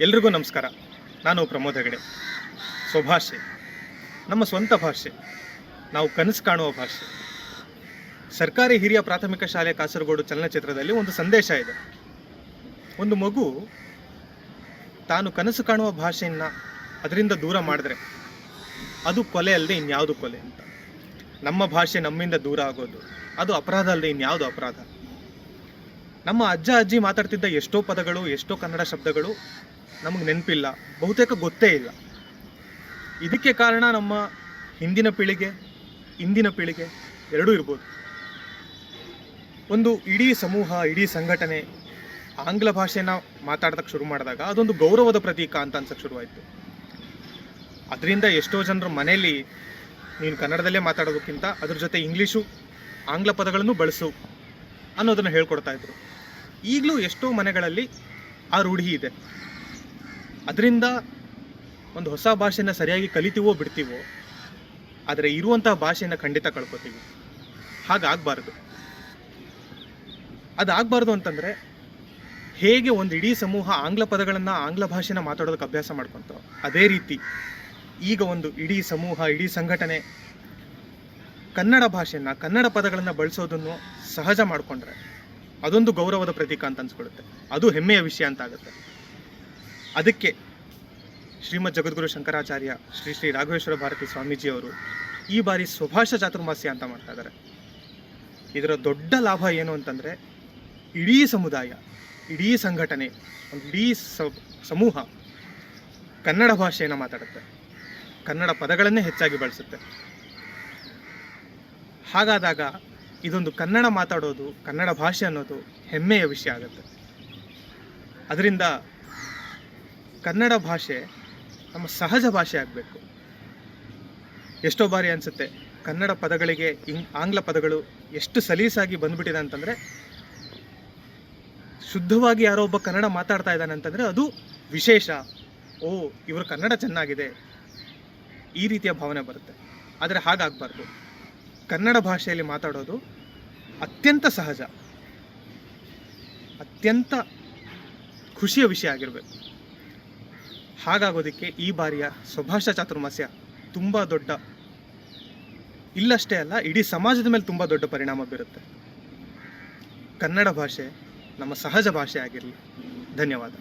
ಎಲ್ರಿಗೂ ನಮಸ್ಕಾರ. ನಾನು ಪ್ರಮೋದ್ ಹೆಗಡೆ. ಸ್ವಭಾಷೆ. ನಮ್ಮ ಸ್ವಂತ ಭಾಷೆ. ನಾವು ಕನಸು ಕಾಣುವ ಭಾಷೆ. ಸರ್ಕಾರಿ ಹಿರಿಯ ಪ್ರಾಥಮಿಕ ಶಾಲೆ ಕಾಸರಗೋಡು ಚಲನಚಿತ್ರದಲ್ಲಿ ಒಂದು ಸಂದೇಶ ಇದೆ. ಒಂದು ಮಗು ತಾನು ಕನಸು ಕಾಣುವ ಭಾಷೆಯನ್ನು ಅದರಿಂದ ದೂರ ಮಾಡಿದ್ರೆ ಅದು ಕೊಲೆ ಅಲ್ಲದೆ ಇನ್ಯಾವುದು ಕೊಲೆ ಅಂತ. ನಮ್ಮ ಭಾಷೆ ನಮ್ಮಿಂದ ದೂರ ಆಗೋದು. ಅದು ಅಪರಾಧ ಅಲ್ಲದೆ ಇನ್ಯಾವುದು ಅಪರಾಧ. ನಮ್ಮ ಅಜ್ಜ ಅಜ್ಜಿ ಮಾತಾಡ್ತಿದ್ದ ಎಷ್ಟೋ ಪದಗಳು, ಎಷ್ಟೋ ಕನ್ನಡ ಶಬ್ದಗಳು ನಮಗೆ ನೆನಪಿಲ್ಲ, ಬಹುತೇಕ ಗೊತ್ತೇ ಇಲ್ಲ. ಇದಕ್ಕೆ ಕಾರಣ ನಮ್ಮ ಹಿಂದಿನ ಪೀಳಿಗೆ, ಇಂದಿನ ಪೀಳಿಗೆ ಎರಡೂ ಇರ್ಬೋದು. ಒಂದು ಇಡೀ ಸಮೂಹ, ಇಡೀ ಸಂಘಟನೆ ಆಂಗ್ಲ ಭಾಷೆನ ಮಾತಾಡೋದಕ್ಕೆ ಶುರು ಮಾಡಿದಾಗ ಅದೊಂದು ಗೌರವದ ಪ್ರತೀಕ ಅಂತ ಅನ್ಸಕ್ಕೆ ಶುರುವಾಯಿತು. ಅದರಿಂದ ಎಷ್ಟೋ ಜನರು ಮನೆಯಲ್ಲಿ ನೀನು ಕನ್ನಡದಲ್ಲೇ ಮಾತಾಡೋದಕ್ಕಿಂತ ಅದ್ರ ಜೊತೆ ಇಂಗ್ಲೀಷು ಆಂಗ್ಲ ಪದಗಳನ್ನು ಬಳಸು ಅನ್ನೋದನ್ನು ಹೇಳ್ಕೊಡ್ತಾ ಇದ್ರು. ಈಗಲೂ ಎಷ್ಟೋ ಮನೆಗಳಲ್ಲಿ ಆ ರೂಢಿ ಇದೆ. ಅದರಿಂದ ಒಂದು ಹೊಸ ಭಾಷೆನ ಸರಿಯಾಗಿ ಕಲಿತೀವೋ ಬಿಡ್ತೀವೋ, ಆದರೆ ಇರುವಂತಹ ಭಾಷೆಯನ್ನು ಖಂಡಿತ ಕಳ್ಕೊತೀವಿ. ಹಾಗಾಗಬಾರ್ದು. ಅದಾಗಬಾರ್ದು ಅಂತಂದರೆ ಹೇಗೆ ಒಂದು ಇಡೀ ಸಮೂಹ ಆಂಗ್ಲ ಪದಗಳನ್ನು ಆಂಗ್ಲ ಭಾಷೆನ ಮಾತಾಡೋದಕ್ಕೆ ಅಭ್ಯಾಸ ಮಾಡ್ಕೊತ, ಅದೇ ರೀತಿ ಈಗ ಒಂದು ಇಡೀ ಸಮೂಹ, ಇಡೀ ಸಂಘಟನೆ ಕನ್ನಡ ಭಾಷೆಯನ್ನು ಕನ್ನಡ ಪದಗಳನ್ನು ಬಳಸೋದನ್ನು ಸಹಜ ಮಾಡಿಕೊಂಡ್ರೆ ಅದೊಂದು ಗೌರವದ ಪ್ರತೀಕ ಅಂತ ಅನ್ಸ್ಕೊಳ್ಳುತ್ತೆ. ಅದು ಹೆಮ್ಮೆಯ ವಿಷಯ ಅಂತ ಆಗುತ್ತೆ. ಅದಕ್ಕೆ ಶ್ರೀಮದ್ ಜಗದ್ಗುರು ಶಂಕರಾಚಾರ್ಯ ಶ್ರೀ ಶ್ರೀ ರಾಘವೇಶ್ವರ ಭಾರತಿ ಸ್ವಾಮೀಜಿಯವರು ಈ ಬಾರಿ ಸ್ವಭಾಷ ಚಾತುರ್ಮಾಸ್ಯ ಅಂತ ಮಾಡ್ತಾ ಇದ್ದಾರೆ. ಇದರ ದೊಡ್ಡ ಲಾಭ ಏನು ಅಂತಂದರೆ ಇಡೀ ಸಮುದಾಯ, ಇಡೀ ಸಂಘಟನೆ, ಒಂದು ಇಡೀ ಸಮೂಹ ಕನ್ನಡ ಭಾಷೆಯನ್ನು ಮಾತಾಡುತ್ತೆ. ಕನ್ನಡ ಪದಗಳನ್ನೇ ಹೆಚ್ಚಾಗಿ ಬಳಸುತ್ತೆ. ಹಾಗಾದಾಗ ಇದೊಂದು ಕನ್ನಡ ಮಾತಾಡೋದು, ಕನ್ನಡ ಭಾಷೆ ಅನ್ನೋದು ಹೆಮ್ಮೆಯ ವಿಷಯ ಆಗುತ್ತೆ. ಅದರಿಂದ ಕನ್ನಡ ಭಾಷೆ ನಮ್ಮ ಸಹಜ ಭಾಷೆ ಆಗಬೇಕು. ಎಷ್ಟೋ ಬಾರಿ ಅನಿಸುತ್ತೆ, ಕನ್ನಡ ಪದಗಳಿಗೆ ಇಂಗ್, ಆಂಗ್ಲ ಪದಗಳು ಎಷ್ಟು ಸಲೀಸಾಗಿ ಬಂದ್ಬಿಟ್ಟಿದೆ ಅಂತಂದರೆ, ಶುದ್ಧವಾಗಿ ಯಾರೋ ಒಬ್ಬ ಕನ್ನಡ ಮಾತಾಡ್ತಾ ಇದ್ದಾನೆ ಅಂತಂದರೆ ಅದು ವಿಶೇಷ. ಓ, ಇವರು ಕನ್ನಡ ಚೆನ್ನಾಗಿದೆ. ಈ ರೀತಿಯ ಭಾವನೆ ಬರುತ್ತೆ. ಆದರೆ ಹಾಗಾಗಬಾರ್ದು. ಕನ್ನಡ ಭಾಷೆಯಲ್ಲಿ ಮಾತಾಡೋದು ಅತ್ಯಂತ ಸಹಜ. ಅತ್ಯಂತ ಖುಷಿಯ ವಿಷಯ ಆಗಿರಬೇಕು. ಹಾಗಾಗೋದಕ್ಕೆ ಈ ಬಾರಿಯ ಸ್ವಭಾಷಾ ಚಾತುರ್ಮಾಸ್ಯ ತುಂಬ ದೊಡ್ಡ. ಇಲ್ಲಷ್ಟೇ ಅಲ್ಲ, ಇಡೀ ಸಮಾಜದ ಮೇಲೆ ತುಂಬ ದೊಡ್ಡ ಪರಿಣಾಮ ಬೀರುತ್ತೆ. ಕನ್ನಡ ಭಾಷೆ ನಮ್ಮ ಸಹಜ ಭಾಷೆ ಆಗಿರಲಿ. ಧನ್ಯವಾದ.